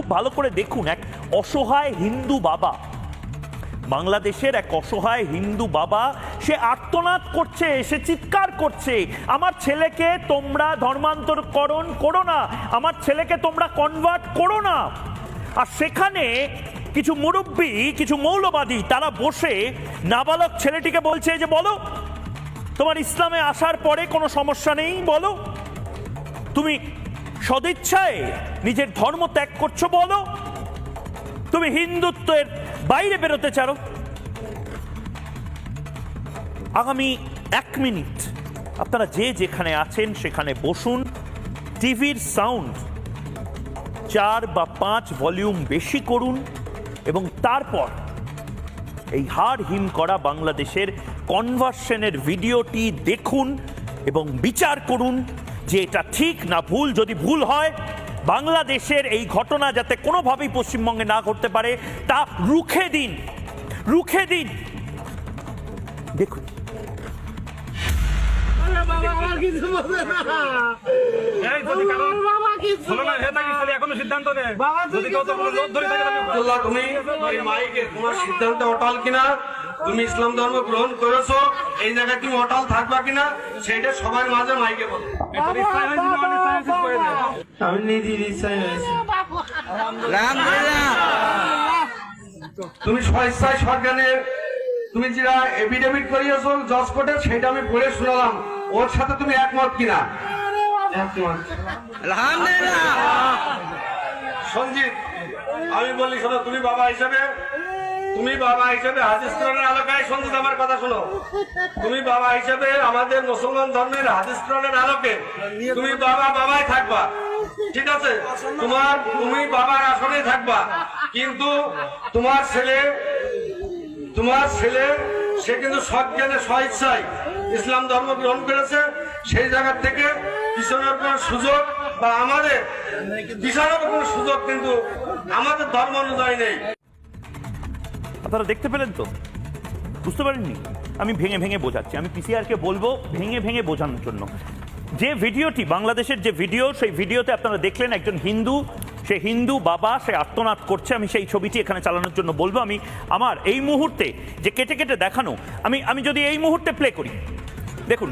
খুব ভালো করে দেখুন এক অসহায় হিন্দু বাবা। বাংলাদেশের এক অসহায় হিন্দু বাবা, সে আর্তনাদ করছে, সে চিৎকার করছে, আমার ছেলেকে তোমরা ধর্মান্তরকরণ করো না, আমার ছেলেকে তোমরা কনভার্ট করো না। আর সেখানে কিছু মুরব্বী, কিছু মৌলবাদী, তারা বসে নাবালক ছেলেটিকে বলছে যে, বলো, তোমার ইসলামে আসার পরে কোনো সমস্যা নেই? বলো, তুমি সদিচ্ছায় নিজের ধর্ম ত্যাগ করছ বলো? তুমি হিন্দুত্বের বাইরে বেরোতে চাও আগামী এক মিনিট আপনারা যে যেখানে আছেন সেখানে বসুন। টিভির সাউন্ড চার বা পাঁচ ভলিউম বেশি করুন এবং তারপর এই হাড় হিম করা বাংলাদেশের কনভার্সনের ভিডিওটি দেখুন এবং বিচার করুন। যে এটা ঠিক না ভুল যদি ভুল হয় বাংলাদেশের এই ঘটনা যাতে কোনোভাবেই পশ্চিমবঙ্গে না ঘটতে পারে তা রুখে দিন রুখে দিন। দেখুন। এই যদি কারও বাবা কিছু সিদ্ধান্ত নে যদি কেউ তোর কোনো লোভ ধরে থাকে তাহলে তুমি এই মাইকে তোমার সিদ্ধান্ত অটল কিনা? তুমি ইসলাম ধর্ম গ্রহণ করেছ এই জায়গায় তুমি অটল থাকবা কিনা? সেটা সবার মাঝে মাইকে বলো। আমি নিজের হয়েছে। তুমি স্বেচ্ছায় সরকারে তুমি যেটা এফিডেভিট করিয়েছো জজ কোর্টে সেটা আমি পড়ে শুনলাম। ওর সাথে তুমি একমত কিনা? একমত। সঞ্জিত আমি বলি শোনো, তুমি বাবা হিসেবে, তুমি বাবা হিসেবে হাদিস কোরআনের আলোকায় সঞ্জিত আমার কথা শোনো। তুমি বাবা হিসেবে আমাদের মুসলমান ধর্মের হাদিস কোরআনের আলোকে তুমি বাবা বাবাই থাকবা। ঠিক আছে? তোমার, তুমি বাবার আসনে থাকবা। কিন্তু তোমার ছেলে তোমার ছেলে, সে কিন্তু সজ্ঞানে স্বেচ্ছায় ইসলাম ধর্ম গ্রহণ করেছে। সেই জায়গা থেকে পিছনের সুযোগ বা আমাদের পিছনের কোনো সুযোগ কিন্তু আমাদের ধর্ম অনুযায়ী নেই। আপনারা দেখতে পেলেন তো? বুঝতে পারেননি? আমি ভেঙে ভেঙে বোঝাচ্ছি। আমি পিসিআরকে বলব ভেঙে ভেঙে বোঝানোর জন্য। যে ভিডিওটি, বাংলাদেশের যে ভিডিও, সেই ভিডিওতে আপনারা দেখলেন একজন হিন্দু। সে হিন্দু বাবা, সে আত্মনাদ করছে। আমি সেই ছবিটি এখানে চালানোর জন্য বলব। আমি আমার এই মুহূর্তে যে কেটে কেটে দেখানো, আমি আমি যদি এই মুহূর্তে প্লে করি, দেখুন।